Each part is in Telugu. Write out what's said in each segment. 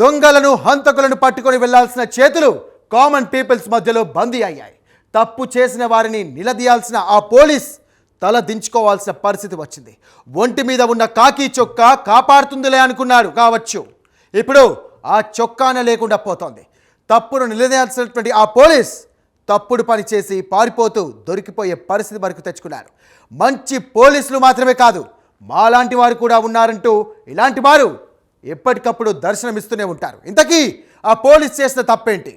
దొంగలను హంతకులను పట్టుకొని వెళ్ళాల్సిన చేతులు కామన్ పీపుల్స్ మధ్యలో బందీ అయ్యాయి. తప్పు చేసిన వారిని నిలదీయాల్సిన ఆ పోలీస్ తల దించుకోవాల్సిన పరిస్థితి వచ్చింది. ఒంటి మీద ఉన్న కాకి చొక్కా కాపాడుతుందిలే అనుకున్నారు కావచ్చు. ఇప్పుడు ఆ చొక్కానే లేకుండా పోతోంది. తప్పును నిలదీయాల్సినటువంటి ఆ పోలీస్ తప్పుడు పని చేసి పారిపోతూ దొరికిపోయే పరిస్థితి వరకు తెచ్చుకున్నారు. మంచి పోలీసులు మాత్రమే కాదు మాలాంటి వారు కూడా ఉన్నారంటూ ఇలాంటి వారు ఎప్పటికప్పుడు దర్శనమిస్తూనే ఉంటారు. ఇంతకీ ఆ పోలీస్ చేసిన తప్పేంటి?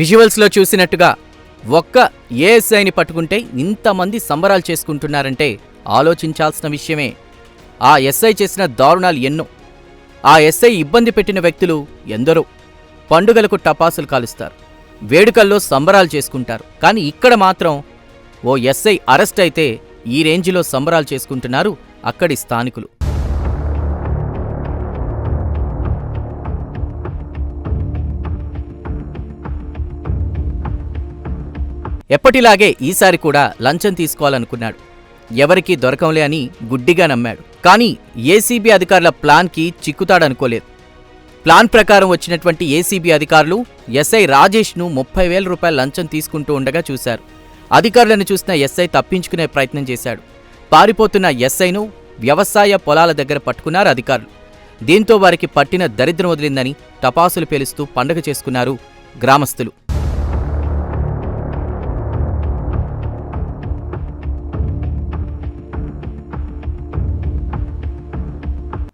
విజువల్స్లో చూసినట్టుగా ఒక్క ఏఎస్ఐని పట్టుకుంటే ఇంతమంది సంబరాలు చేసుకుంటున్నారంటే ఆలోచించాల్సిన విషయమే. ఆ ఎస్ఐ చేసిన దారుణాలు ఎన్నో. ఆ ఎస్ఐ ఇబ్బంది పెట్టిన వ్యక్తులు ఎందరో. పండుగలకు టపాసులు కాలుస్తారు. వేడుకల్లో సంబరాలు చేసుకుంటారు. కానీ ఇక్కడ మాత్రం ఓ ఎస్ఐ అరెస్ట్ అయితే ఈ రేంజిలో సంబరాలు చేసుకుంటున్నారు అక్కడి స్థానికులు. ఎప్పటిలాగే ఈసారి కూడా లంచం తీసుకోవాలనుకున్నాడు. ఎవరికీ దొరకంలే అని గుడ్డిగా నమ్మాడు. కానీ ఏసీబీ అధికారుల ప్లాన్కి చిక్కుతాడనుకోలేదు. ప్లాన్ ప్రకారం వచ్చినటువంటి ఏసీబీ అధికారులు ఎస్ఐ రాజేష్ను ముప్పై వేల రూపాయల లంచం తీసుకుంటూ ఉండగా చూశారు. అధికారులను చూసిన ఎస్ఐ తప్పించుకునే ప్రయత్నం చేశాడు. పారిపోతున్న ఎస్ఐను వ్యవసాయ పొలాల దగ్గర పట్టుకున్నారు అధికారులు. దీంతో వారికి పట్టిన దరిద్రం వదిలిందని టపాసులు పేలుస్తూ పండగ చేసుకున్నారు గ్రామస్తులు.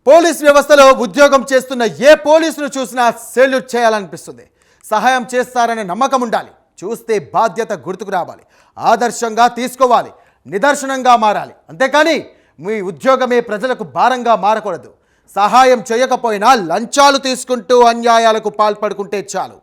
పోలీస్ వ్యవస్థలో ఉద్యోగం చేస్తున్న ఏ పోలీసును చూసినా సెల్యూట్ చేయాలనిపిస్తుంది. సహాయం చేస్తారనే నమ్మకం ఉండాలి. చూస్తే బాధ్యత గుర్తుకు రావాలి. ఆదర్శంగా తీసుకోవాలి. నిదర్శనంగా మారాలి. అంతేకాని మీ ఉద్యోగమే ప్రజలకు భారంగా మారకూడదు. సహాయం చేయకపోయినా లంచాలు తీసుకుంటూ అన్యాయాలకు పాల్పడుకుంటే చాలు.